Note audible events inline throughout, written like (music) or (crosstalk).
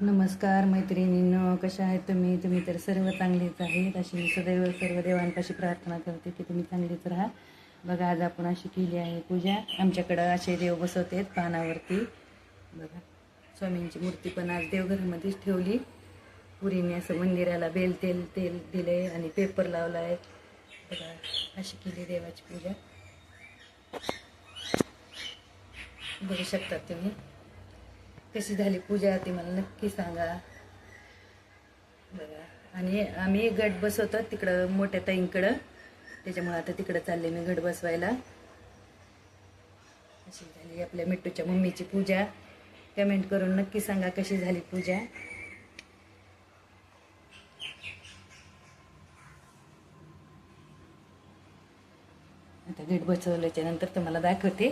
नमस्कार मैत्रिणींनो कशा आहेत तुम्ही? तुम्ही तर सर्व चांगलीच आहेत. अशी मी सदैव सर्व देवांपाशी प्रार्थना करते की तुम्ही चांगलीच राहा. बघा आज आपण अशी केली आहे पूजा. आमच्याकडं असे देव बसवतात पानावरती. बघा स्वामींची मूर्ती पण आज देवघरामध्येच ठेवली. पुरीने असं मंदिराला बेल तेल तेल दिले आणि पेपर लावला आहे बघा अशी केली देवाची पूजा. बघू शकतात तुम्ही. कशी झाली पूजा ती मला नक्की सांगा. बघा आणि आम्ही गट बसवतो तिकडं मोठ्या ताईंकडं. त्याच्यामुळे आता तिकडं चालले मी गट बसवायला. अशी झाली आपल्या मिट्टूच्या मम्मीची पूजा? कमेंट करून नक्की सांगा कशी झाली पूजा? आता गट बसवल्याच्या नंतर तुम्हाला दाखवते.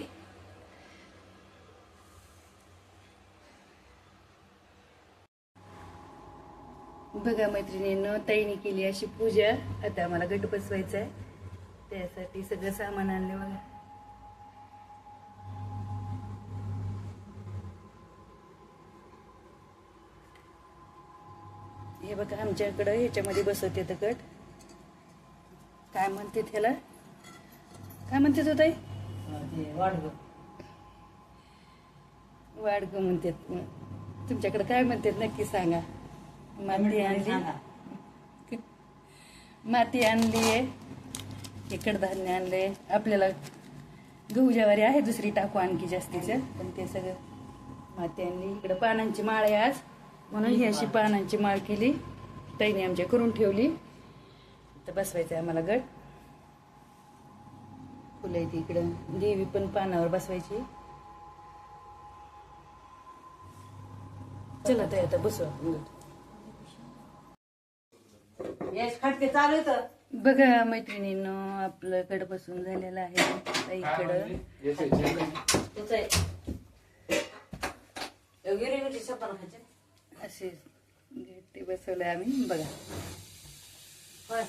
बघा मैत्रिणीनं ताईने केली अशी पूजा. आता आम्हाला गट बसवायचा आहे त्यासाठी सगळं सामान आणलं बघा. हे बघा आमच्याकडं ह्याच्यामध्ये बसवते तर गट. काय म्हणते त्याला? काय म्हणते तो ताई? वाडग म्हणतात. तुमच्याकडे काय म्हणतात नक्की सांगा. माती आणली. (laughs) माती आणली. आहे हे कडधान्य आणले. आपल्याला गहू ज्वारी आहे दुसरी टाकू आणखी जास्तीचं. पण ते सगळं माती आणली. इकडं पानांची माळ आहे आज. म्हणून ही अशी पानांची माळ केली. ताईने आमच्या करून ठेवली. तर बसवायचं आहे आम्हाला गट. फुलं ती इकडं. देवी पण पानावर बसवायची. चला ताई आता बसू आपण गट. यश खटके चालू तर बघा मैत्रिणीनं आपलं गड बसून झालेलं आहे. ताईकडं तुझं गिरीवरची सपन खायचे. असे ते बसवलं आम्ही. बघा. होय.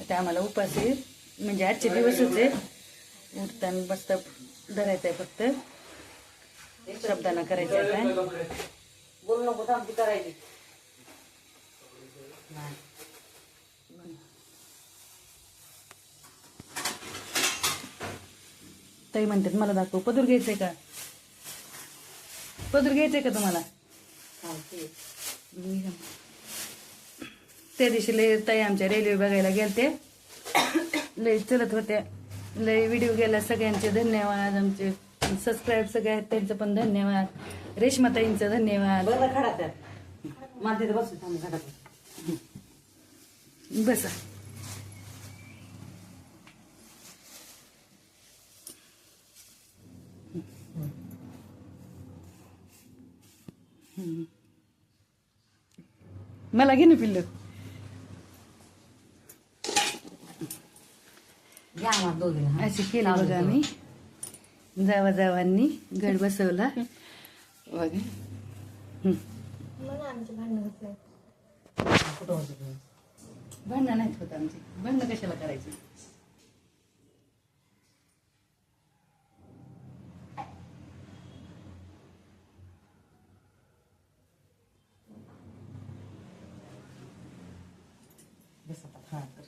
आता आम्हाला उपास आहे. म्हणजे आजचे दिवसच आहे. उठताना बसता धरायचं आहे फक्त. शब्दांना करायचं आहे काय बोलू नको तर आमची करायची. ताई म्हणतात मला दाखव पदूर घ्यायचंय का? पदूर घ्यायचंय का तुम्हाला? त्या दिवशी लय ताई आमच्या रेल्वे बघायला गेलते लय चलत होत्या. लय व्हिडिओ गेला सगळ्यांचे धन्यवाद. आमचे सबस्क्राईब सगळे आहेत त्यांचं पण धन्यवाद. रेश्माताईंचं धन्यवाद. बसा. मला घे ना पिल्लू. अशी केली बघा आम्ही. जावा जावांनी गड बसवला. बघा? भांडणं नाहीत होत आमची. भांडणं कशाला करायची? बस आता हा.